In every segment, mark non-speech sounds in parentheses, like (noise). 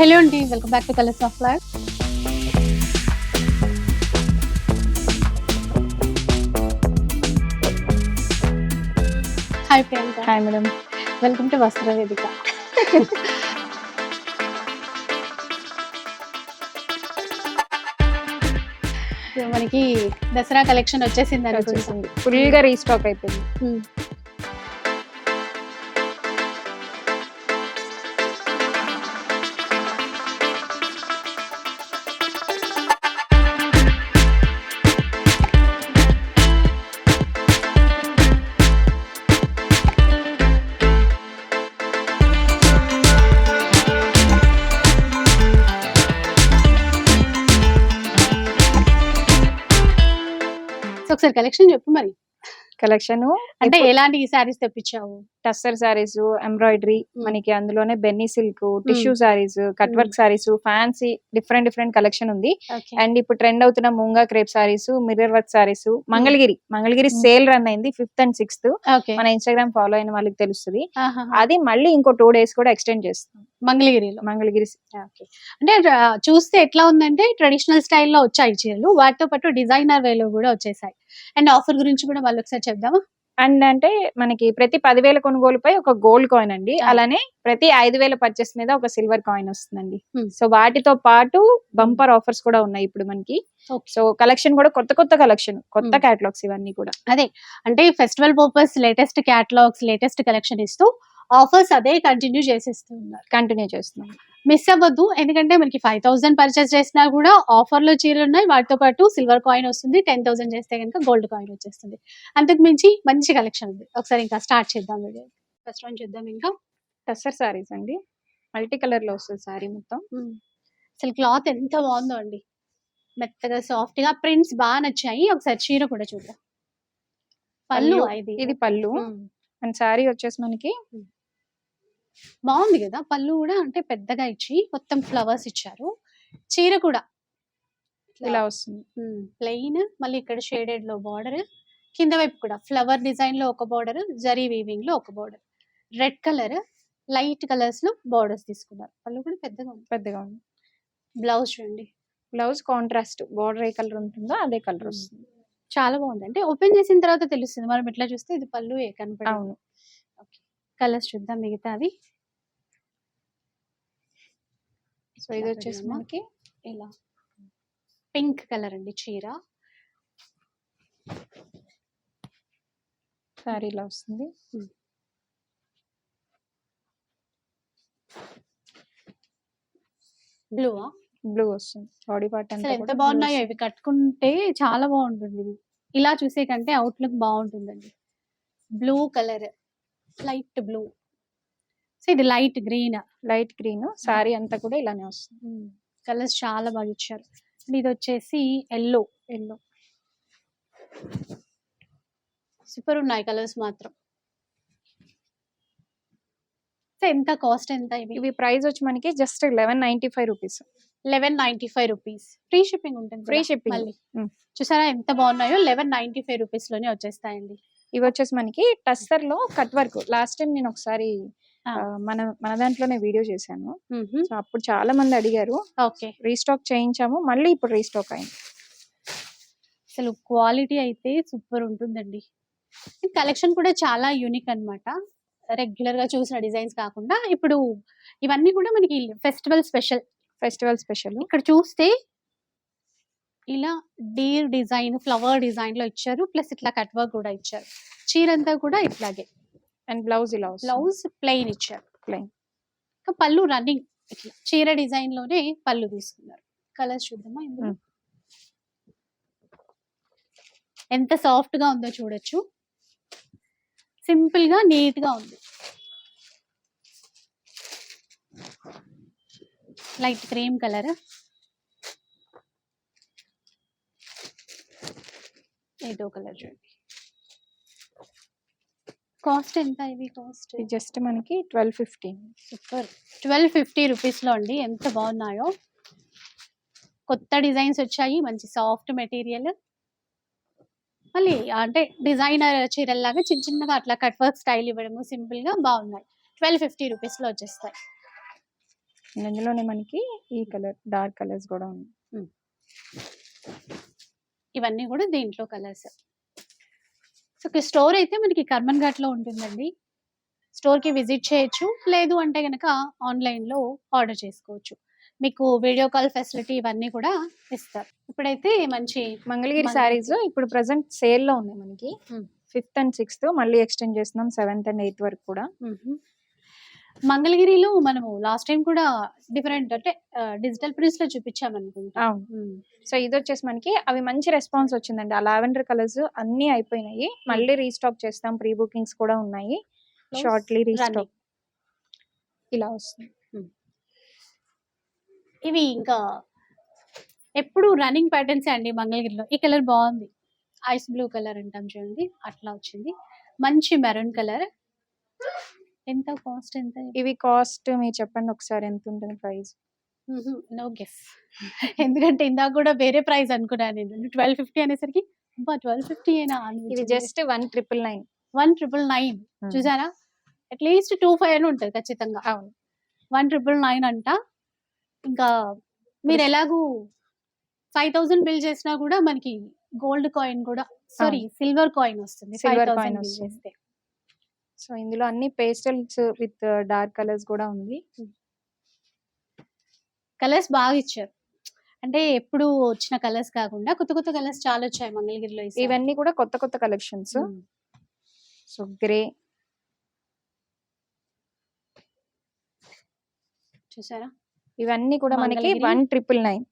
Hello అండి welcome back to colours of life. Hi Priyanka hi madam welcome to Vastra Vedika మనకి Dasara collection వచ్చేసింది ఫుల్గా restock అయిపోయింది. ఒకసారి కలెక్షన్ చెప్పు మరి. కలెక్షన్? అంటే ఎలాంటి సారీస్ తెప్పించావు? Tussar saris embroidery. మనకి అందులోనే Benny silk tissue saris cut work saris fancy different different collection ఉంది. అండ్ ఇప్పుడు ట్రెండ్ అవుతున్న munga crepe saris mirror work saris Mangalagiri Mangalagiri. Sale run అయింది ఫిఫ్త్ అండ్ సిక్స్త్. మన ఇన్స్టాగ్రామ్ ఫాలో అయిన వాళ్ళకి తెలుస్తుంది. అది మళ్ళీ ఇంకో టూ డేస్ కూడా ఎక్స్టెండ్ చేస్తాం. మంగళగిరిలో. మంగళగిరి అంటే చూస్తే ఎట్లా ఉందంటే ట్రెడిషనల్ స్టైల్లో వచ్చాయి చీరలు. వాటితో పాటు డిజైనర్ వేలో కూడా వచ్చేసాయి. అండ్ ఆఫర్ గురించి కూడా మళ్ళీ ఒకసారి చెప్దామా అండ్ అంటే మనకి ప్రతి పదివేల కొనుగోలుపై ఒక గోల్డ్ కాయిన్ అండి. అలానే ప్రతి ఐదు వేల పర్చేస్ మీద ఒక సిల్వర్ కాయిన్ వస్తుందండి Hmm. సో వాటితో పాటు బంపర్ ఆఫర్స్ కూడా ఉన్నాయి ఇప్పుడు మనకి. సో కలెక్షన్ కూడా కొత్త కొత్త కలెక్షన్ కొత్త Hmm. కేటలాగ్స్ ఇవన్నీ కూడా అంటే festival purpose latest catalogues latest collection ఇస్తూ ఆఫర్స్ అదే కంటిన్యూ చేసేస్తూ ఉన్నారు కంటిన్యూ చేస్తున్నాం మిస్ అవ్వద్దు. ఎందుకంటే మనకి ఫైవ్ థౌసండ్ పర్చేస్ చేసినా కూడా ఆఫర్లో చీరలు ఉన్నాయి. వాటితో పాటు సిల్వర్ కాయిన్ వస్తుంది. టెన్ థౌసండ్ చేస్తే కనుక గోల్డ్ కాయిన్ వచ్చేస్తుంది. అంతకు మించి మంచి కలెక్షన్ ఉంది. ఒకసారి ఇంకా స్టార్ట్ చేద్దాం వీడియో. ఫస్ట్ వన్ చూద్దాం ఇంకా. టస్సర్ సారీస్ అండి. మల్టీ కలర్లో వస్తుంది సారీ మొత్తం. అసలు క్లాత్ ఎంత బాగుందో అండి. మెత్తగా సాఫ్ట్గా ప్రింట్స్ బాగా నచ్చాయి. ఒకసారి చీర కూడా చూద్దాం. పళ్ళు ఇది ఇది పళ్ళు. ఉమ్. అండ్ సారీ వచ్చేసి మనకి బాగుంది కదా? పళ్ళు కూడా అంటే పెద్దగా ఇచ్చి మొత్తం ఫ్లవర్స్ ఇచ్చారు. చీర కూడా ఇలా వస్తుంది. ప్లెయిన్ మళ్ళీ ఇక్కడ షేడెడ్లో బార్డర్ కింద వైపు కూడా ఫ్లవర్ డిజైన్లో ఒక బార్డర్ జరీ వీవింగ్లో ఒక బార్డర్ రెడ్ కలర్ లైట్ కలర్స్లో బార్డర్స్ తీసుకున్నారు. పళ్ళు కూడా పెద్దగా ఉంది పెద్దగా ఉంది. బ్లౌజ్ చూడండి. బ్లౌజ్ కాంట్రాస్ట్ బార్డర్ ఏ కలర్ ఉంటుందో అదే కలర్. వస్తుంది. చాలా బాగుంది. అంటే ఓపెన్ చేసిన తర్వాత తెలుస్తుంది. మనం ఇట్లా చూస్తే ఇది పళ్ళు ఏ కనపడదు. అవును. కలర్స్ చూద్దాం మిగతావి. సో ఇది వచ్చేసి. మనకి ఇలా పింక్ కలర్ అండి చీర. సారీ ఇలా వస్తుంది. బ్లూ బ్లూ వస్తుంది. బాడీ పార్ట్ అంతా ఎంత బాగున్నాయో. ఇవి కట్టుకుంటే చాలా బాగుంటుంది. ఇలా చూసే కంటే అవుట్లుక్ బాగుంటుందండి. Blue colour. Light blue. So ఇది light green. Light green. Sari అంతా కూడా ఇలానే వస్తుంది. కలర్స్ చాలా బాగా ఇచ్చారు. ఇది వచ్చేసి ఎల్లో. ఎల్లో. సూపర్ ఉన్నాయి కలర్స్ మాత్రం. సో ఎంత కాస్ట్ ఎంత ఇవి ఇవి ప్రైస్ వచ్చి మనకి just eleven ninety five rupees. Eleven ninety five rupees. Free shipping ఉంటుంది ఫ్రీ షిప్పింగ్. మళ్ళీ. చూసారా ఎంత బాగున్నాయో? లెవెన్ నైన్టీ ఫైవ్ రూపీస్లోనే వచ్చేస్తాయండి. ఇవి వచ్చేసి మనకి టస్సర్లో కట్ వర్క్. లాస్ట్ టైం నేను ఒకసారి మన మన దాంట్లోనే వీడియో చేశాను. సో అప్పుడు చాలా మంది అడిగారు ఓకే. రీస్టాక్ చేయించాము మళ్ళీ ఇప్పుడు రీస్టాక్ అయింది. అసలు క్వాలిటీ అయితే సూపర్ ఉంటుందండి. కలెక్షన్ కూడా చాలా యూనిక్ అన్నమాట. రెగ్యులర్గా చూసిన డిజైన్స్ కాకుండా ఇప్పుడు ఇవన్నీ కూడా మనకి ఫెస్టివల్ స్పెషల్. Festival special. ఇక్కడ చూస్తే ఇలా డీర్ డిజైన్ ఫ్లవర్ డిజైన్లో ఇచ్చారు. ప్లస్ ఇట్లా కట్ వర్క్ కూడా ఇచ్చారు. చీర అంతా కూడా ఇట్లాగే. అండ్ బ్లౌజ్ ఇలా బ్లౌజ్ ప్లెయిన్ ఇచ్చారు. Plain. ఇంకా పళ్ళు రన్నింగ్ ఇట్లా చీర డిజైన్లోనే పళ్ళు తీసుకున్నారు. కలర్స్ చూద్దామా ఇందులో. ఎంత సాఫ్ట్గా ఉందో చూడొచ్చు. సింపుల్గా నీట్గా ఉంది. Light cream colour? ఏదో కలర్ చూడండి కాస్ట్ ఎంత ఇవి కాస్ట్ జస్ట్ మనకి twelve fifteen super twelve fifty రూపీస్లో అండి. ఎంత బాగున్నాయో. కొత్త డిజైన్స్ వచ్చాయి. మంచి సాఫ్ట్ మెటీరియల్ మళ్ళీ అంటే డిజైనర్ చీరల్లాగా చిన్న చిన్నగా అట్లా కట్ వర్క్ స్టైల్ ఇవ్వడము సింపుల్గా బాగున్నాయి. ట్వెల్వ్ ఫిఫ్టీ రూపీస్లో వచ్చేస్తాయి. ఇందులోనే మనకి ఈ కలర్ డార్క్ కలర్స్ కూడా ఉన్నాయి. ఇవన్నీ కూడా దీంట్లో కలర్స్. సో స్టోర్ అయితే మనకి కర్మన్ ఘాట్లో ఉంటుందండి. స్టోర్కి విజిట్ చేయొచ్చు. లేదు అంటే గనక ఆన్లైన్లో ఆర్డర్ చేసుకోవచ్చు. మీకు వీడియో కాల్ ఫెసిలిటీ ఇవన్నీ కూడా ఇస్తారు. ఇప్పుడైతే మంచి మంగళగిరి. శారీస్ ఇప్పుడు ప్రెసెంట్ సేల్లో ఉన్నాయి మనకి. ఫిఫ్త్ అండ్ సిక్స్త్ మళ్ళీ ఎక్స్టెండ్ చేస్తున్నాం. సెవెంత్ అండ్ ఎయిత్ వరకు కూడా. మంగళగిరిలో మనము లాస్ట్ టైం కూడా డిఫరెంట్ అంటే డిజిటల్ ప్రింట్స్లో చూపించాం అనుకుంటా సో ఇది వచ్చేసి మనకి అవి మంచి రెస్పాన్స్ వచ్చిందండి. ఆ లావెండర్ కలర్స్ అన్ని అయిపోయినాయి. మళ్ళీ రీస్టాక్ చేస్తాం. ప్రీ బుకింగ్స్ కూడా ఉన్నాయి. షార్ట్లీ. రీస్టాక్. ఇలా వస్తుంది. ఇవి ఇంకా ఎప్పుడు రన్నింగ్ ప్యాటర్న్స్ అండి మంగళగిరిలో. ఈ కలర్ బాగుంది. ఐస్ బ్లూ కలర్ అంటాం చూడండి. అట్లా వచ్చింది. మంచి మెరూన్ కలర్. ఎంత కాస్ట్ ఎంత ఇవి కాస్ట్ మీరు చెప్పండి ఒకసారి ఎంత ఉంటుంది ప్రైస్? నో గెస్ (laughs) ఎందుకంటే ఇందాక కూడా వేరే ప్రైస్ అనుకున్నాను నేను. ట్వెల్వ్ ఫిఫ్టీ అనేసరికి ట్వెల్వ్ ఫిఫ్టీ అయినా ఇవి just one triple nine one triple nine చూసారా? అట్లీస్ట్ టూ ఫైవ్ అని ఉంటుంది ఖచ్చితంగా. అవును. వన్ ట్రిపుల్ నైన్ అంట. ఇంకా మీరు ఎలాగూ ఫైవ్ థౌసండ్ బిల్ చేసినా కూడా మనకి గోల్డ్ కాయిన్ కూడా సారీ సిల్వర్ కాయిన్ వస్తుంది. బిల్ వస్తుంది. చేస్తే. సో ఇందులో అన్ని పేస్టల్స్ విత్ డార్క్ కలర్స్ కూడా ఉంది. కలర్స్ బాగా ఇచ్చారు. అంటే ఎప్పుడు వచ్చిన కలర్స్ కాకుండా కొత్త కొత్త కలర్స్ చాలా వచ్చాయి మంగళగిరిలో ఈసారి. ఇవన్నీ కూడా కొత్త కొత్త కలెక్షన్స్. ఉమ్. So grey. చూసారా? ఇవన్నీ కూడా మనకి Mangalagiri. One triple nine.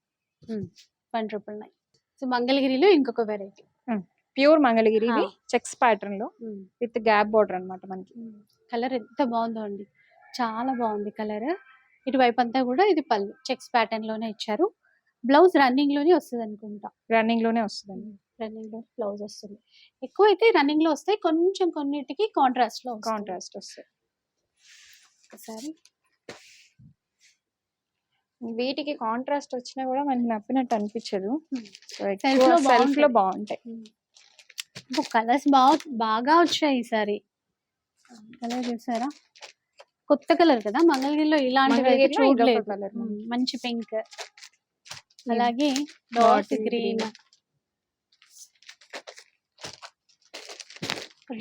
One triple nine. So మంగళగిరిలో ఇంకొక వెరైటీ. ప్యూర్ మంగళగిరి. చెక్స్ ప్యాటర్న్లో విత్ గ్యాప్ బార్డర్ అన్నమాట మనకి. కలర్ ఎంత బాగుందో అండి చాలా బాగుంది కలర్. ఇటువైపు అంతా కూడా ఇది పళ్ళు చెక్స్ ప్యాటర్న్లోనే ఇచ్చారు. బ్లౌజ్ రన్నింగ్లోనే వస్తుంది అనుకుంటా. రన్నింగ్లోనే వస్తుంది రన్నింగ్లో బ్లౌజ్ వస్తుంది. ఎక్కువ అయితే రన్నింగ్లో వస్తాయి కొంచెం కొన్నిటికి కాంట్రాస్ట్లో. కాంట్రాస్ట్ వస్తుంది ఒకసారి. వీటికి కాంట్రాస్ట్ వచ్చినా కూడా మనకి నప్పినట్టు అనిపించదు. సెల్ఫ్లో బాగుంటాయి. కలర్స్ బాగా బాగా వచ్చాయి ఈసారి కలర్ చూసారా? కొత్త కలర్ కదా? మంగళగిరిలో ఇలాంటివి చూడలేదు. మంచి పింక్ అలాగే డార్క్ గ్రీన్.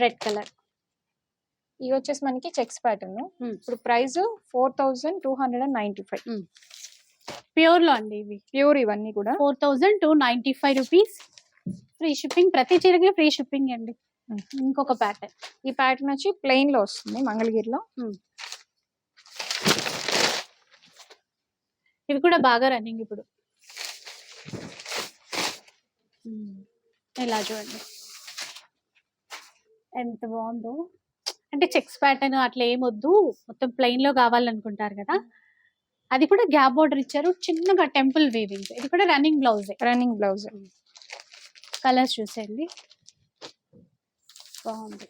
రెడ్ కలర్ ఇవి వచ్చేసి మనకి చెక్స్ ప్యాటర్న్. ఇప్పుడు price four thousand two hundred and ninety five ప్యూర్లో అండి ఇవి. ప్యూర్ ఇవన్నీ కూడా. Four thousand two ninety five rupees free shipping ప్రతి చీరకి ఫ్రీ షిప్పింగ్ అండి. ఇంకొక ప్యాటర్న్ ఈ ప్యాటర్న్ వచ్చి ప్లెయిన్లో వస్తుంది మంగళగిరిలో. ఇవి కూడా బాగా రన్నింగ్ ఇప్పుడు. ఇలా చూడండి. ఎంత బాగుందో. అంటే చెక్స్ ప్యాటర్న్ అట్లా ఏమొద్దు మొత్తం ప్లెయిన్లో కావాలనుకుంటారు కదా. అది కూడా గ్యాప్ బోర్డర్ ఇచ్చారు. చిన్నగా టెంపుల్ వీవింగ్ ఇది కూడా running blouse running blouse colours చూసేయండి. బాగుంది.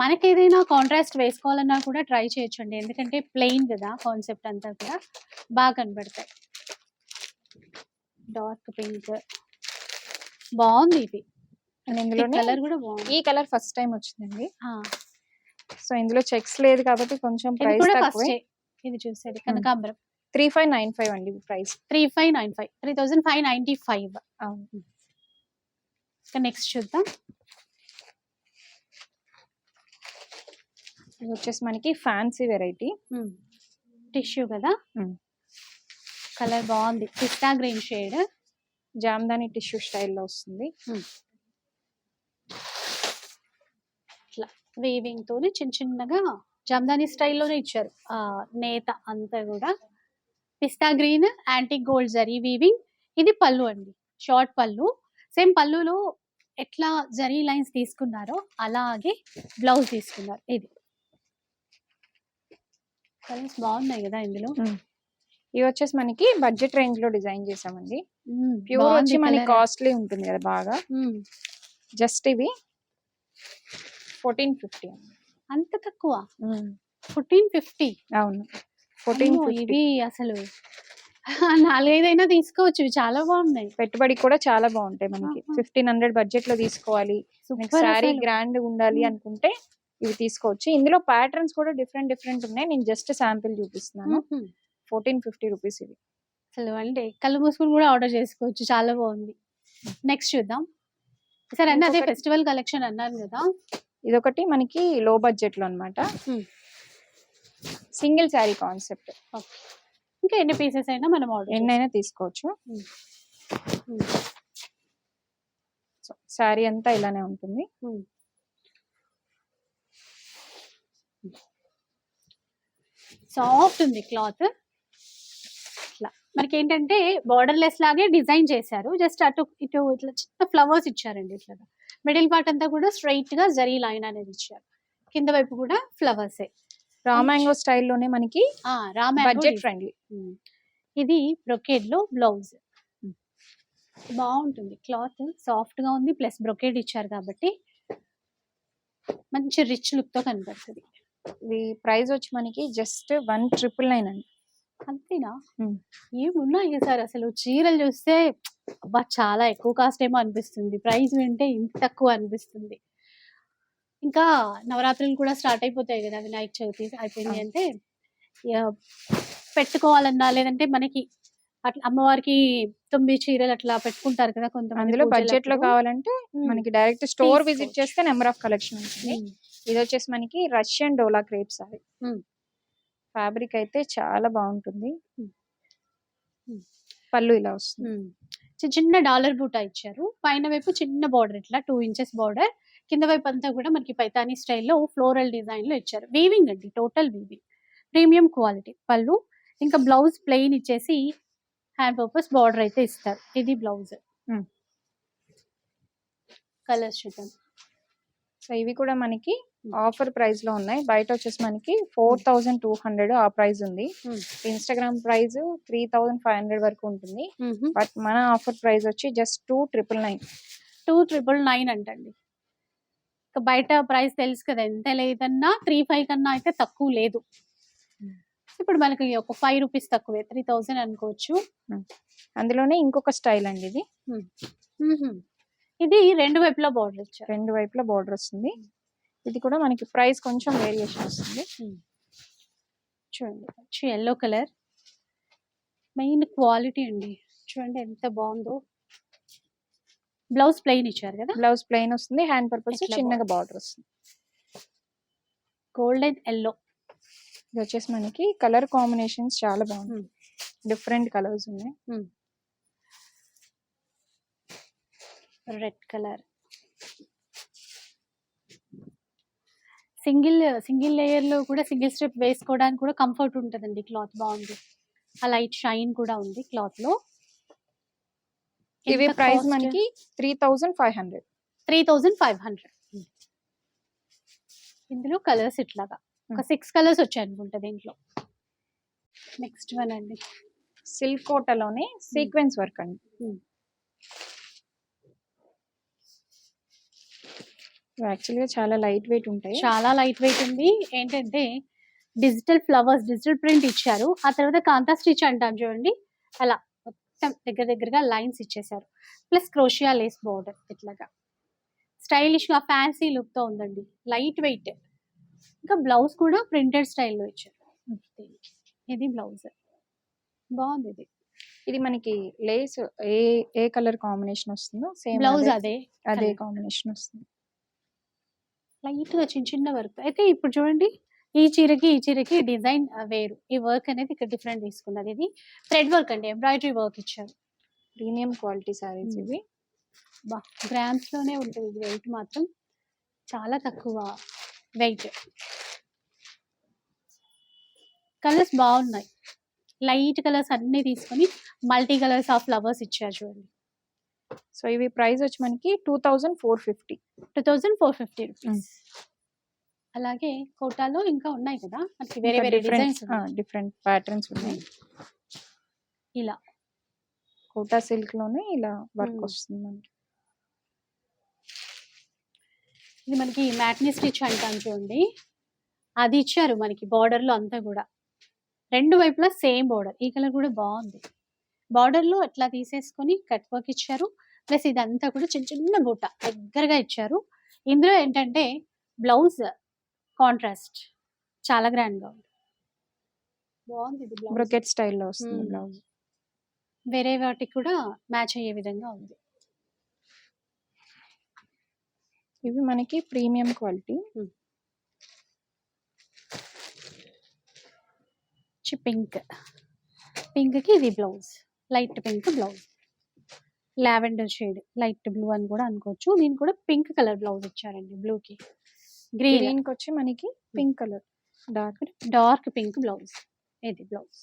మనకి ఏదైనా కాంట్రాస్ట్ వేసుకోవాలన్నా కూడా ట్రై చేయొచ్చండి. ఎందుకంటే ప్లెయిన్ కదా కాన్సెప్ట్ అంతా కూడా. బాగా కనబడతాయి. డార్క్ పింక్ బాగుంది ఇది. కలర్ కూడా బాగుంది. ఈ కలర్ ఫస్ట్ టైం వచ్చిందండి. సో ఇందులో చెక్స్ లేదు కాబట్టి కొంచెం ఇది ప్రైస్ తక్కువే. ఇది చూసేది కనకాంబరం. త్రీ ఫైవ్ నైన్ ఫైవ్ అండి price three five nine five three thousand five ninety five ఇక నెక్స్ట్ చూద్దాం. ఇది వచ్చేసి మనకి ఫ్యాన్సీ వెరైటీ టిష్యూ కదా? Hmm. కలర్ బాగుంది. Pista green shade jamdani tissue స్టైల్లో వస్తుంది. ఇట్లా వీవింగ్ తోని చిన్న చిన్నగా జమ్దాని స్టైల్లోనే ఇచ్చారు. ఆ నేత అంతా కూడా. Pista green antique gold zari weaving ఇది పళ్ళు అండి. షార్ట్ పళ్ళు. సేమ్ పళ్ళులో ఎట్లా జరీ లైన్స్ తీసుకున్నారో అలాగే బ్లౌజ్ తీసుకున్నారు. ఇది. కలర్స్ బాగున్నాయి కదా ఇందులో? ఇవి వచ్చేసి మనకి బడ్జెట్ రేంజ్లో డిజైన్ చేసామండి. ప్యూర్ వచ్చి మనకి. కాస్ట్లీ ఉంటుంది కదా బాగా. జస్ట్ ఇవి ఫోర్టీన్ ఫిఫ్టీ. అంత తక్కువ? Fourteen fifty? అవును. ఫోర్టీన్ ఇవి అసలు నాలుగైదైనా తీసుకోవచ్చు. ఇవి చాలా బాగున్నాయి. పెట్టుబడి కూడా చాలా బాగుంటాయి మనకి. ఫిఫ్టీన్ హండ్రెడ్ బడ్జెట్లో తీసుకోవాలి అసలు. గ్రాండ్ ఉండాలి. అనుకుంటే ఇవి తీసుకోవచ్చు. ఇందులో ప్యాటర్న్స్ కూడా డిఫరెంట్ డిఫరెంట్ ఉన్నాయి. నేను జస్ట్ శాంపిల్ చూపిస్తున్నాను. ఫోర్టీన్ ఫిఫ్టీ రూపీస్ ఇది అసలు అంటే కళ్ళు మూసుకుని కూడా ఆర్డర్ చేసుకోవచ్చు. చాలా బాగుంది. నెక్స్ట్ చూద్దాం. సరే అన్న అదే ఫెస్టివల్ కలెక్షన్ అన్నాను కదా. ఇదొకటి మనకి లో బడ్జెట్లో అన్నమాట. Hmm. Single sari concept. ఇంకా ఎన్ని పీసెస్ అయినా మనం ఆర్డర్ ఎన్నైనా తీసుకోవచ్చు. శారీ అంతా ఇలానే ఉంటుంది. సాఫ్ట్ ఉంది క్లాత్ ఇట్లా. మనకి ఏంటంటే బార్డర్ లెస్ లాగే డిజైన్ చేశారు. జస్ట్ అటు ఇటు ఇట్లా చిన్న ఫ్లవర్స్ ఇచ్చారండి ఇట్లా. మిడిల్ పార్ట్ అంతా కూడా స్ట్రైట్గా జరీ లైన్ అనేది ఇచ్చారు. కింద వైపు కూడా ఫ్లవర్స్ రా మ్యాంగో స్టైల్లోనే మనకి రామ బడ్జెట్ ఫ్రెండ్లీ ఉమ్. ఇది బ్రొకేడ్లో బ్లౌజ్ బాగుంటుంది. క్లాత్ సాఫ్ట్గా ఉంది ప్లస్ బ్రొకేడ్ ఇచ్చారు కాబట్టి మంచి రిచ్ లుక్తో కనబడుతుంది ఇది ప్రైస్ వచ్చి మనకి జస్ట్ వన్ ట్రిపుల్ నైన్ అండి. అంతేనా? ఉమ్. ఏమున్నాయి సార్ అసలు? చీరలు చూస్తే అబ్బా చాలా ఎక్కువ కాస్ట్ ఏమో అనిపిస్తుంది. ప్రైస్ వింటే ఇంత తక్కువ అనిపిస్తుంది. ఇంకా నవరాత్రులు కూడా స్టార్ట్ అయిపోతాయి కదా వినాయక చవితి అయిపోయింది. అంటే పెట్టుకోవాలన్నా లేదంటే మనకి అట్లా అమ్మవారికి తొమ్మిది చీరలు అట్లా పెట్టుకుంటారు కదా కొంతమంది అందులో బడ్జెట్లో. కావాలంటే. మనకి డైరెక్ట్ స్టోర్ విజిట్. చేస్తే నెంబర్ ఆఫ్ కలెక్షన్ ఉంటుంది. ఇది వచ్చేసి మనకి రష్యన్ డోలా క్రేప్ సారీ. ఫ్యాబ్రిక్ అయితే చాలా బాగుంటుంది. పళ్ళు ఇలా వస్తుంది చిన్న డాలర్ బూటా ఇచ్చారు పైన వైపు చిన్న బార్డర్ ఇట్లా టూ ఇంచెస్ బార్డర్ కింద వైపు అంతా కూడా మనకి పైతానీ స్టైల్లో ఫ్లోరల్ డిజైన్లో ఇచ్చారు. వీవింగ్ అండి టోటల్ వీవింగ్. Premium quality. పళ్ళు ఇంకా బ్లౌజ్ ప్లెయిన్ ఇచ్చేసి హ్యాండ్ పర్పస్ బార్డర్ అయితే ఇస్తారు. ఇది బ్లౌజ్. కలర్స్ చూద్దాం. సో ఇవి కూడా మనకి ఆఫర్ ప్రైస్లో ఉన్నాయి. బయట వచ్చేసి మనకి ఫోర్ థౌసండ్ టూ హండ్రెడ్ ఆ ప్రైస్ ఉంది. Instagram price three thousand five hundred వరకు ఉంటుంది. బట్ మన ఆఫర్ ప్రైస్ వచ్చి just two triple nine. Two triple nine అంటండి. బయట ప్రైస్ తెలుసు కదా ఎంత లేదన్నా త్రీ ఫైవ్ కన్నా అయితే తక్కువ లేదు. ఇప్పుడు మనకి ఒక ఫైవ్ రూపీస్ తక్కువే త్రీ థౌజండ్ అనుకోవచ్చు. అందులోనే ఇంకొక స్టైల్ అండి ఇది. ఇది రెండు వైపులా బార్డర్ ఇచ్చారు. రెండు వైపులా బార్డర్ వస్తుంది. ఇది కూడా మనకి ప్రైస్ కొంచెం వేరియేషన్ వస్తుంది. చూడండి ఎల్లో కలర్ మెయిన్ క్వాలిటీ అండి. చూడండి ఎంత బాగుందో. బ్లౌజ్ ప్లెయిన్ ఇచ్చారు కదా? బ్లౌజ్ ప్లెయిన్ వస్తుంది హ్యాండ్ పర్పస్ చిన్నగా బార్డర్ వస్తుంది. గోల్డెన్ ఎల్లో ఇది వచ్చేసి మనకి కలర్ కాంబినేషన్స్ చాలా బాగుంది డిఫరెంట్ కలర్స్ ఉన్నాయి. రెడ్ కలర్ సింగిల్ సింగిల్ లేయర్లో కూడా సింగిల్ స్ట్రిప్ వేసుకోవడానికి కూడా కంఫర్ట్ ఉంటుందండి క్లాత్ బాగుంది. ఆ లైట్ షైన్ కూడా ఉంది క్లాత్లో. ఇవి ప్రైస్ మనకి three thousand five hundred. Three thousand five hundred. ఇందులో కలర్స్ ఇట్లాగా. ఒక. సిక్స్ కలర్స్ వచ్చాయి అనుకుంటా దీంట్లో. నెక్స్ట్ వన్ అండి. సిల్క్ కోటలోనే సీక్వెన్స్ వర్క్ అండి. Hmm. యాక్చువల్గా చాలా లైట్ వెయిట్ ఉంటాయి. చాలా లైట్ వెయిట్ ఉంది. ఏంటంటే డిజిటల్ ఫ్లవర్స్ డిజిటల్ ప్రింట్ ఇచ్చారు. ఆ తర్వాత కాంతా స్టిచ్ అంటాం చూడండి. అలా మొత్తం దగ్గర దగ్గరగా లైన్స్ ఇచ్చేసారు ప్లస్ క్రోషియా లేస్ బార్డర్ ఇట్లాగా. స్టైలిష్గా ఫ్యాన్సీ లుక్తో ఉందండి. Light weight. ఇంకా బ్లౌజ్ కూడా ప్రింటెడ్ స్టైల్లో ఇచ్చారు. ఇది బ్లౌజ్. బాగుంది ఇది. ఇది మనకి లేస్ ఏ ఏ కలర్ కాంబినేషన్ వస్తుందో సేమ్ బ్లౌజ్ అదే అదే. కాంబినేషన్ వస్తుంది. లైట్గా చిన్న చిన్న వర్క్. అయితే ఇప్పుడు చూడండి. ఈ చీరకి ఈ చీరకి డిజైన్ వేరు. ఈ వర్క్ అనేది ఇక్కడ డిఫరెంట్ తీసుకున్నది ఇది థ్రెడ్ వర్క్ అండి ఎంబ్రాయిడరీ వర్క్ ఇచ్చారు. Premium quality saris. ఇవి. బా గ్రామ్స్లోనే ఉంటుంది ఇది వెయిట్ మాత్రం చాలా తక్కువ వెయిట్ కలర్స్ బాగున్నాయి. లైట్ కలర్స్ అన్ని తీసుకొని మల్టీ కలర్స్ ఆఫ్ ఫ్లవర్స్ ఇచ్చారు చూడండి. సో ఇవి ప్రైస్ వచ్చి మనకి two thousand four fifty two thousand four fifty rupees అలాగే కోటాలో ఇంకా ఉన్నాయి కదా? మనకి వేరే వేరే డిజైన్స్ డిఫరెంట్ ప్యాటర్న్స్ ఉన్నాయి. ఇలా. కోటా సిల్క్లోనే ఇలా వర్క్. వస్తుంది మనకి ఇది మనకి మ్యాట్నీ స్టిచ్ అంటాం చూడండి. అది ఇచ్చారు మనకి border లో అంతా కూడా. రెండు వైపులా సేమ్ బార్డర్. ఈ కలర్ కూడా బాగుంది. Border లో అట్లా తీసేసుకొని కట్ వర్క్ ఇచ్చారు. ప్లస్ ఇదంతా కూడా చిన్న చిన్న బుట్ట దగ్గరగా ఇచ్చారు. ఇందులో ఏంటంటే బ్లౌజ్ కాంట్రాస్ట్. చాలా grand గా ఉంది. బాగుంది ఇది బ్లౌజ్. బ్రొకెట్ స్టైల్లో వస్తుంది. బ్లౌజ్. వేరే వాటికి కూడా మ్యాచ్ అయ్యే విధంగా ఉంది. ఇవి మనకి ప్రీమియం క్వాలిటీ. Pink pink. కి ఇది blouse. Light pink blouse. Lavender shade light blue అని కూడా అనుకోవచ్చు. దీని కూడా పింక్ కలర్ బ్లౌజ్ ఇచ్చారండి బ్లూ కి గ్రీన్ గ్రీన్కి వచ్చి మనకి pink colour dark dark pink blouse ఇది బ్లౌజ్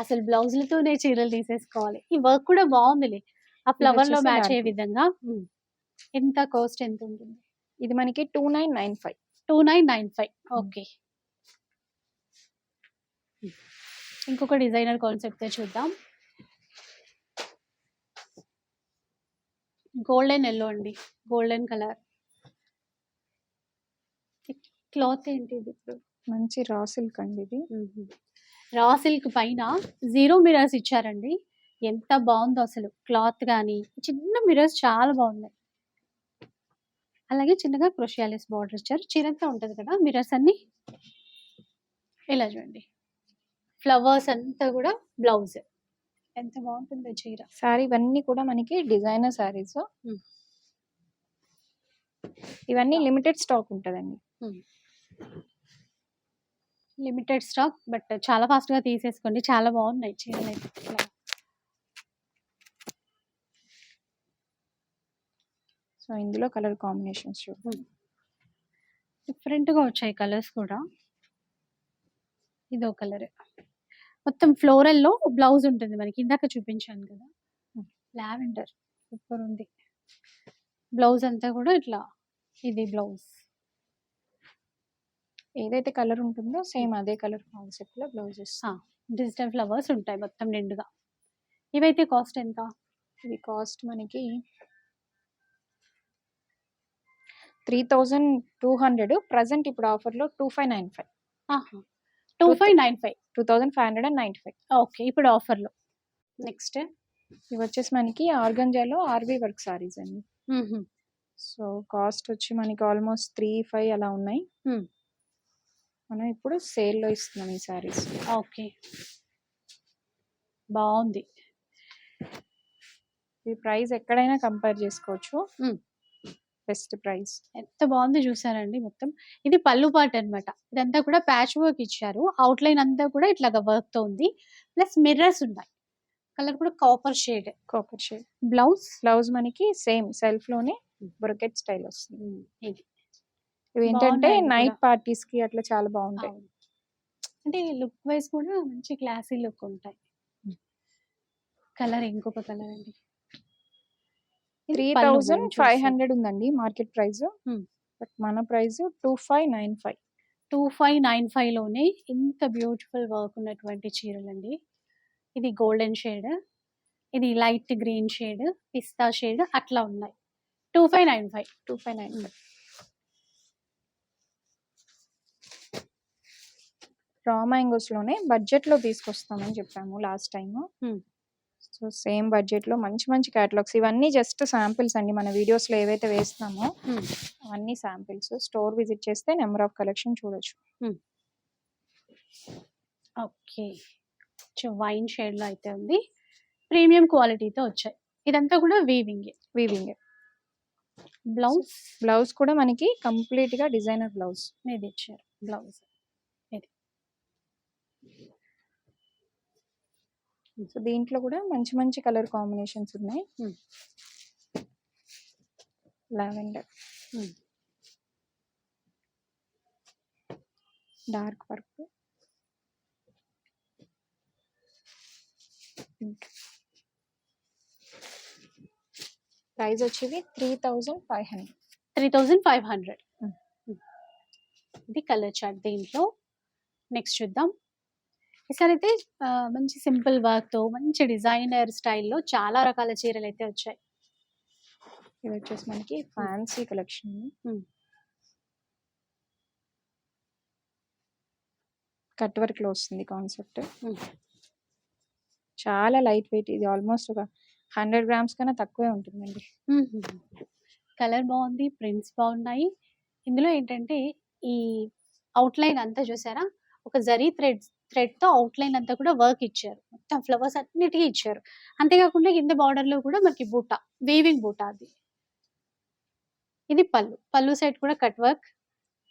అసలు బ్లౌజులతోనే చీరలు తీసేసుకోవాలి. ఈ వర్క్ కూడా బాగుందిలే. ఆ ఫ్లవర్లో మ్యాచ్ అయ్యే. విధంగా. ఎంత కాస్ట్ ఎంత ఉంటుంది? ఇది మనకి two nine nine five two nine nine five okay ఇంకొక డిజైనర్ కాన్సెప్ట్ చూద్దాం. గోల్డెన్ ఎల్లో అండి. గోల్డెన్ కలర్ క్లాత్ ఏంటి ఇది ఇప్పుడు? మంచి రా సిల్క్ అండి ఇది. రా సిల్క్ పైన జీరో మిరర్స్ ఇచ్చారండి. ఎంత బాగుందో అసలు. క్లాత్ కానీ చిన్న మిరర్స్ చాలా బాగున్నాయి. అలాగే చిన్నగా క్రోషియాలిస్ బార్డర్ ఇచ్చారు. చీరంతా ఉంటది కదా మిరర్స్ అన్ని? ఇలా చూడండి. ఫ్లవర్స్ అంతా కూడా బ్లౌజ్. ఎంత బాగుంటుందో చీర. సారీ ఇవన్నీ కూడా మనకి డిజైనర్ సారీస్. ఇవన్నీ లిమిటెడ్ స్టాక్ ఉంటదండి. లిమిటెడ్ స్టాక్ బట్ చాలా ఫాస్ట్గా తీసేసుకోండి. చాలా బాగున్నాయి చీరలు అయితే. సో ఇందులో కలర్ కాంబినేషన్స్ చూడండి డిఫరెంట్గా వచ్చాయి కలర్స్ కూడా. ఇదో కలర్ మొత్తం ఫ్లోరల్లో బ్లౌజ్ ఉంటుంది మనకి. ఇందాక చూపించాను కదా. లావెండర్ సూపర్ ఉంది. బ్లౌజ్ అంతా కూడా ఇట్లా. ఇది బ్లౌజ్ ఏదైతే కలర్ ఉంటుందో సేమ్ అదే కలర్ కాన్సెప్ట్లో బ్లౌజెస్ డిజిటల్ ఫ్లవర్స్ ఉంటాయి మొత్తం నిండుగా. ఇవైతే కాస్ట్ ఎంత? ఇది కాస్ట్ మనకి three thousand two hundred present ఇప్పుడు ఆఫర్లో two five nine five. Two five nine five. Two thousand five hundred and ninety five. Okay ఇప్పుడు ఆఫర్లో నెక్స్ట్ ఇవి వచ్చేసి మనకి ఆర్గంజాలో ఆర్బీ వర్క్ సారీస్ అండి. సో కాస్ట్ వచ్చి మనకి ఆల్మోస్ట్ త్రీ ఫైవ్ అలా ఉన్నాయి. మనం ఇప్పుడు సేల్లో ఇస్తున్నాం ఈ సారీస్. ఓకే. బాగుంది ఈ ప్రైస్ ఎక్కడైనా కంపేర్ చేసుకోవచ్చు. Best price. ఎంత బాగుంది చూసారండి మొత్తం. ఇది పళ్ళు పాట అన్నమాట. ఇదంతా కూడా ప్యాచ్ వర్క్ ఇచ్చారు. అవుట్ లైన్ అంతా కూడా ఇట్లాగా వర్క్తో ఉంది. ప్లస్ మిర్రర్స్ ఉన్నాయి. కలర్ కూడా copper shade copper shade blouse blouse మనకి సేమ్ సెల్ఫ్లోనే బ్రొకెట్ స్టైల్ వస్తుంది. ఇది. ఇవి ఏంటంటే బాగున్నాయి నైట్ కూడా. పార్టీస్కి అట్లా చాలా బాగుంటాయి. అవును. అంటే లుక్ వైజ్ కూడా మంచి క్లాసీ లుక్ ఉంటాయి. కలర్ ఇంకొక కలర్ అండి. ఇది త్రీ పళ్ళు థౌజండ్ ఫైవ్. హండ్రెడ్ ఉందండి మార్కెట్ ప్రైస్ Hmm. బట్ మన price two five nine five. Two five nine ఫైవ్లోనే ఇంత బ్యూటిఫుల్ వర్క్ ఉన్నటువంటి చీరలండి. ఇది గోల్డెన్ షేడ్ ఇది లైట్ గ్రీన్ షేడ్ పిస్తా షేడ్ అట్లా ఉన్నాయి. Two five nine five. Two five nine five. రా బడ్జెట్లో తీసుకొస్తామని చెప్పాము last time Hmm. So same బడ్జెట్లో మంచి మంచి కేటలాగ్స్ ఇవన్నీ జస్ట్ శాంపిల్స్ అండి. మన వీడియోస్లో ఏవైతే వేస్తామో అవన్నీ శాంపిల్స్ స్టోర్ విజిట్ చేస్తే నెంబర్ ఆఫ్ కలెక్షన్ చూడొచ్చు. ఓకే వైన్ షేడ్లో అయితే ఉంది. ప్రీమియం క్వాలిటీతో వచ్చాయి. ఇదంతా కూడా వీవింగ్ వీవింగ్ బ్లౌజ్ బ్లౌజ్ కూడా మనకి కంప్లీట్గా డిజైనర్ బ్లౌజ్ ఇది ఇచ్చారు బ్లౌజ్ సో దీంట్లో కూడా మంచి మంచి కలర్ కాంబినేషన్స్ ఉన్నాయి. లావెండర్. Dark purple. ప్రైస్ వచ్చేది three thousand five hundred. Three thousand five hundred. ఇది కలర్ చార్ట్ దీంట్లో. నెక్స్ట్ చూద్దాం. ఈసారి అయితే మంచి సింపుల్ వర్క్తో మంచి డిజైనర్ స్టైల్లో చాలా రకాల చీరలు అయితే వచ్చాయి. ఇది వచ్చేసి మనకి ఫ్యాన్సీ కలెక్షన్. కట్ వర్క్లో వస్తుంది కాన్సెప్ట్. చాలా లైట్ వెయిట్ ఇది ఆల్మోస్ట్ ఒక హండ్రెడ్ గ్రామ్స్ కన్నా తక్కువే ఉంటుందండి. కలర్ బాగుంది ప్రింట్స్ బాగున్నాయి. ఇందులో ఏంటంటే ఈ అవుట్ లైన్ అంతా చూసారా? ఒక జరీ థ్రెడ్ థ్రెడ్తో అవుట్లైన్ అంతా కూడా వర్క్ ఇచ్చారు. మొత్తం ఫ్లవర్స్ అన్నిటికీ ఇచ్చారు. అంతేకాకుండా కింద బార్డర్లో కూడా మనకి బూటా వేవింగ్ బూటా అది. ఇది పళ్ళు. పళ్ళు సైడ్ కూడా కట్ వర్క్.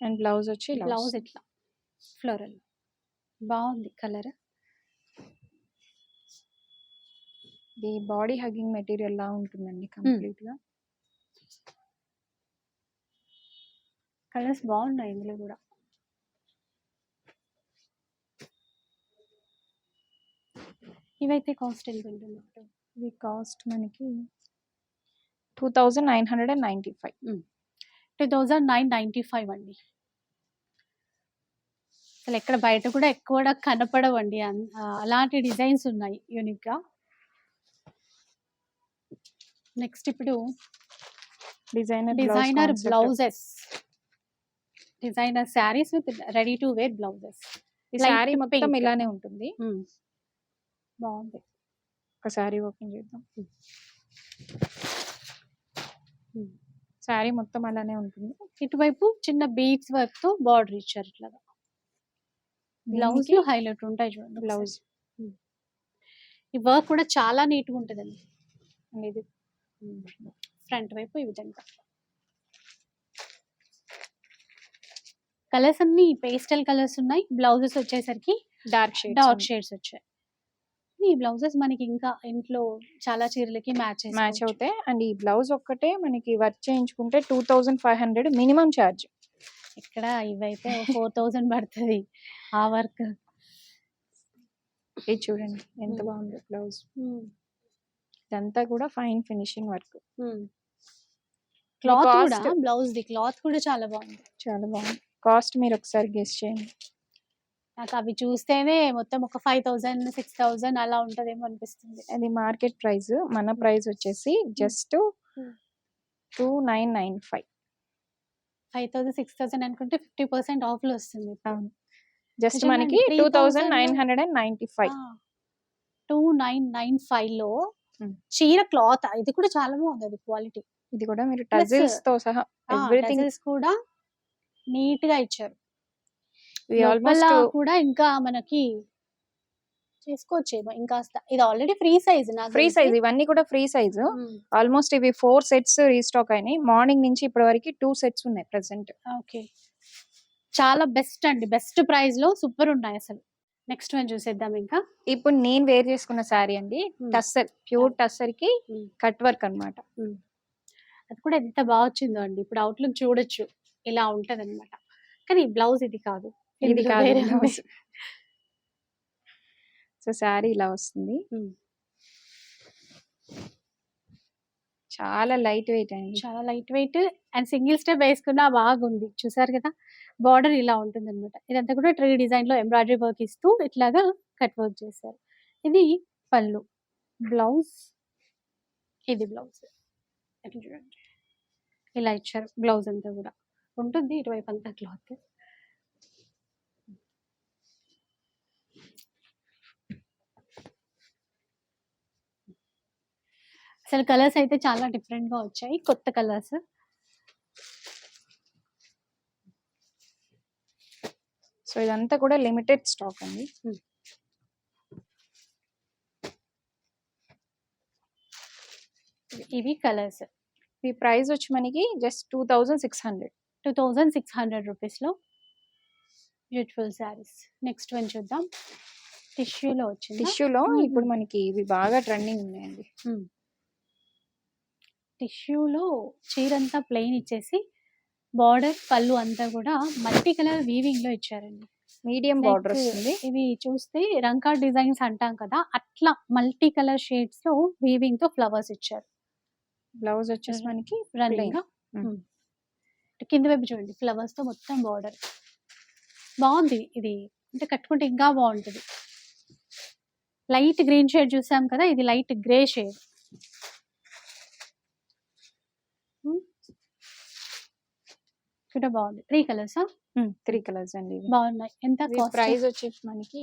అండ్ బ్లౌజ్ వచ్చి బ్లౌజ్. ఇట్లా. ఫ్లోరల్. బాగుంది కలర్. ఇది బాడీ హగ్గింగ్ మెటీరియల్ లా ఉంటుందండి కంప్లీట్గా కలర్స్ బాగున్నాయి ఇందులో కూడా. ఇవైతే కాస్ట్ ఎంత? ఉంటుంది ఇది కాస్ట్ మనకి two thousand nine hundred and ninety five. Two thousand nine ninety five అండి. అసలు ఎక్కడ బయట కూడా ఎక్కువ కనపడవండి. అలాంటి డిజైన్స్ ఉన్నాయి యూనిక్గా నెక్స్ట్ ఇప్పుడు designer designer blouses. Designer saris with ready to wear blouses. Sari మొత్తం. ఇలానే ఉంటుంది. బాగుంది. ఒక శారీ ఓపెన్ చేద్దాం. శారీ మొత్తం అలానే ఉంటుంది. ఇటువైపు చిన్న బీడ్స్ వర్క్తో బార్డర్ ఇచ్చారు ఇట్లా బ్లౌజ్లో హైలైట్ ఉంటాయి చూడండి బ్లౌజ్. ఈ వర్క్ కూడా చాలా నీట్గా ఉంటుందండి అండ్ ఫ్రంట్ వైపు ఈ విధంగా. కలర్స్ అన్ని పేస్టల్ కలర్స్ ఉన్నాయి. బ్లౌజెస్ వచ్చేసరికి డార్క్ షేడ్ డార్క్ షేడ్స్ వచ్చాయి. ఈ బ్లౌజెస్ మనకి ఇంకా ఇంట్లో చాలా చీరలకి మ్యాచ్ మ్యాచ్ అవుతాయి. అండ్ ఈ బ్లౌజ్ ఒక్కటే మనకి వర్క్ చేయించుకుంటే two thousand five hundred minimum charge. ఇక్కడ ఇవైతే ఫోర్ థౌజండ్ పడుతుంది ఆ వర్క్. ఇది చూడండి ఎంత. బాగుంది బ్లౌజ్. ఇదంతా కూడా ఫైన్ ఫినిషింగ్ వర్క్. క్లాత్ కూడా బ్లౌజ్ ది క్లాత్ కూడా చాలా బాగుంది. చాలా బాగుంది. కాస్ట్ మీరు ఒకసారి గెస్ట్ చేయండి. నాకు అవి చూస్తేనే మొత్తం ఒక ఫైవ్ థౌసండ్ సిక్స్ థౌసండ్ అలా ఉంటదేమో అనిపిస్తుంది. అది మార్కెట్ ప్రైస్. మన ప్రైస్ వచ్చేసి just Hmm. Two nine nine five. Five thousand six thousand అనుకుంటే ఫిఫ్టీ పర్సెంట్ ఆఫ్లో వస్తుంది. అవును. జస్ట్ మనకి two 3000 thousand nine hundred and ninety five. Two nine nine ఫైవ్లో Hmm. చీర క్లాత్ ఇది కూడా చాలా బాగుంది అది క్వాలిటీ. ఇది కూడా మీరు టజిల్స్తో సహా ఎవ్రీథింగ్ కూడా నీట్గా ఇచ్చారు. ఆల్మోస్ట్ కూడా ఇంకా మనకి చేసుకోవచ్చేమో. ఇంకా ఇది already free size free size ఇవన్నీ కూడా ఫ్రీ సైజ్ ఆల్మోస్ట్ ఇవి ఫోర్ సెట్స్ రీస్టాక్ అయినాయి. మార్నింగ్ నుంచి ఇప్పటి వరకు టూ సెట్స్ ఉన్నాయి ప్రెసెంట్ ఓకే చాలా బెస్ట్ అండి. బెస్ట్ ప్రైస్లో సూపర్ ఉన్నాయి అసలు. నెక్స్ట్ వన్ చూసేద్దాం ఇంకా. ఇప్పుడు నేను వేర్ చేసుకున్న శారీ అండి. టస్సర్ ప్యూర్ టస్సర్కి. కట్ వర్క్ అన్నమాట. అది కూడా ఎంత బాగా వచ్చిందో అండి. ఇప్పుడు అవుట్లుక్ చూడొచ్చు. ఇలా ఉంటది అనమాట కానీ బ్లౌజ్ ఇది కాదు. ఇది కాదు. సో శారీ ఇలా వస్తుంది. చాలా లైట్ వెయిట్ అండి. చాలా light weight and single step వేసుకున్నా బాగుంది. చూసారు కదా? బార్డర్ ఇలా ఉంటుంది అనమాట ఇదంతా కూడా ట్రీ డిజైన్లో ఎంబ్రాయిడరీ వర్క్ ఇస్తూ ఇట్లాగా కట్ వర్క్ చేశారు. ఇది పళ్ళు. బ్లౌజ్. ఇది బ్లౌజ్. చూడండి. ఇలా ఇచ్చారు. బ్లౌజ్ అంతా కూడా. ఉంటుంది ఇటువైపు అంతా క్లాత్. అసలు కలర్స్ అయితే చాలా డిఫరెంట్గా వచ్చాయి. కొత్త కలర్స్. సో ఇదంతా కూడా లిమిటెడ్ స్టాక్ అండి. ఇవి కలర్స్. ఈ ప్రైస్ వచ్చి మనకి just two thousand six hundred. Two thousand six hundred రూపీస్లో బ్యూటిఫుల్ శారీస్. నెక్స్ట్ వన్ చూద్దాం. టిష్యూలో వచ్చింది? టిష్యూలో. ఇప్పుడు మనకి ఇవి బాగా ట్రెండింగ్ ఉన్నాయండి. టిష్యూలో చీర అంతా ప్లెయిన్ ఇచ్చేసి బార్డర్ పళ్ళు అంతా కూడా మల్టీ కలర్ వీవింగ్లో ఇచ్చారండి. మీడియం బార్డర్ వస్తుంది. ఇవి చూస్తే రంకా డిజైన్స్ అంటాం కదా అట్లా మల్టీ కలర్ షేడ్స్లో వీవింగ్తో ఫ్లవర్స్ ఇచ్చారు. బ్లౌజ్ వచ్చేసి మనకి రన్నింగ్. కింద వైపు చూడండి ఫ్లవర్స్తో మొత్తం బార్డర్. బాగుంది ఇది. అంటే కట్టుకుంటే ఇంకా బాగుంటుంది. లైట్ గ్రీన్ షేడ్ చూసాం కదా ఇది లైట్ గ్రే షేడ్. కూడా బాగుంది. త్రీ కలర్స్ త్రీ కలర్స్ అండి బాగున్నాయి. ఎంత ప్రైస్ ప్రైస్ వచ్చేసి మనకి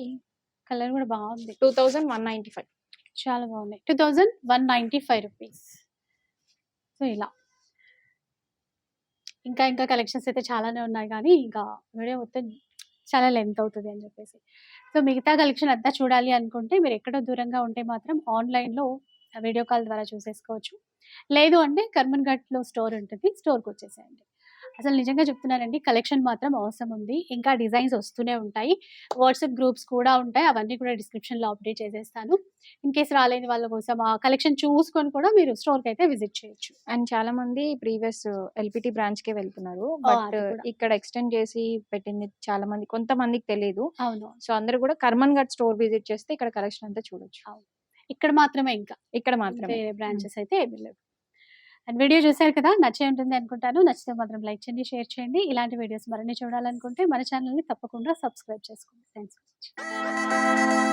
కలర్ కూడా బాగుంది. Two thousand one ninety five. చాలా బాగున్నాయి. Two thousand one ninety five rupees. So ఇలా. ఇంకా ఇంకా కలెక్షన్స్ అయితే చాలానే ఉన్నాయి కానీ ఇంకా వీడియో మొత్తం చాలా లెంత్ అవుతుంది అని చెప్పేసి. సో మిగతా కలెక్షన్ అంతా చూడాలి అనుకుంటే మీరు ఎక్కడో దూరంగా ఉంటే మాత్రం ఆన్లైన్లో వీడియో కాల్ ద్వారా చూసేసుకోవచ్చు. లేదు అంటే కర్మన్ ఘట్లో స్టోర్ ఉంటుంది. స్టోర్కి వచ్చేసేయండి. అసలు నిజంగా చెప్తున్నానండి కలెక్షన్ మాత్రం అవసరం ఉంది. ఇంకా డిజైన్స్ వస్తూనే ఉంటాయి. వాట్సాప్ గ్రూప్స్ కూడా ఉంటాయి. అవన్నీ కూడా డిస్క్రిప్షన్లో అప్డేట్ చేసేస్తాను. ఇన్ కేసు రాలేని వాళ్ళ కోసం ఆ కలెక్షన్ చూసుకొని కూడా మీరు స్టోర్కి అయితే విజిట్ చేయొచ్చు. అండ్ చాలా మంది ప్రీవియస్ ఎల్పిటి బ్రాంచ్ కే వెళ్తున్నారు బట్. ఇక్కడ ఎక్స్టెండ్ చేసి పెట్టింది చాలా మంది కొంతమందికి తెలియదు అవును. సో అందరూ కూడా కర్మన్ ఘట్ స్టోర్ విజిట్ చేస్తే ఇక్కడ కలెక్షన్ అంతా చూడొచ్చు. ఇక్కడ మాత్రమే ఇంకా. ఇక్కడ మాత్రమే. బ్రాంచెస్ అయితే ఏమీ లేవు అండ్ వీడియో చూసారు కదా నచ్చే ఉంటుంది అనుకుంటాను. నచ్చితే మాత్రం లైక్ చేయండి షేర్ చేయండి. ఇలాంటి వీడియోస్ మరిన్ని చూడాలనుకుంటే మన ఛానల్ని తప్పకుండా సబ్స్క్రైబ్ చేసుకోండి. థ్యాంక్స్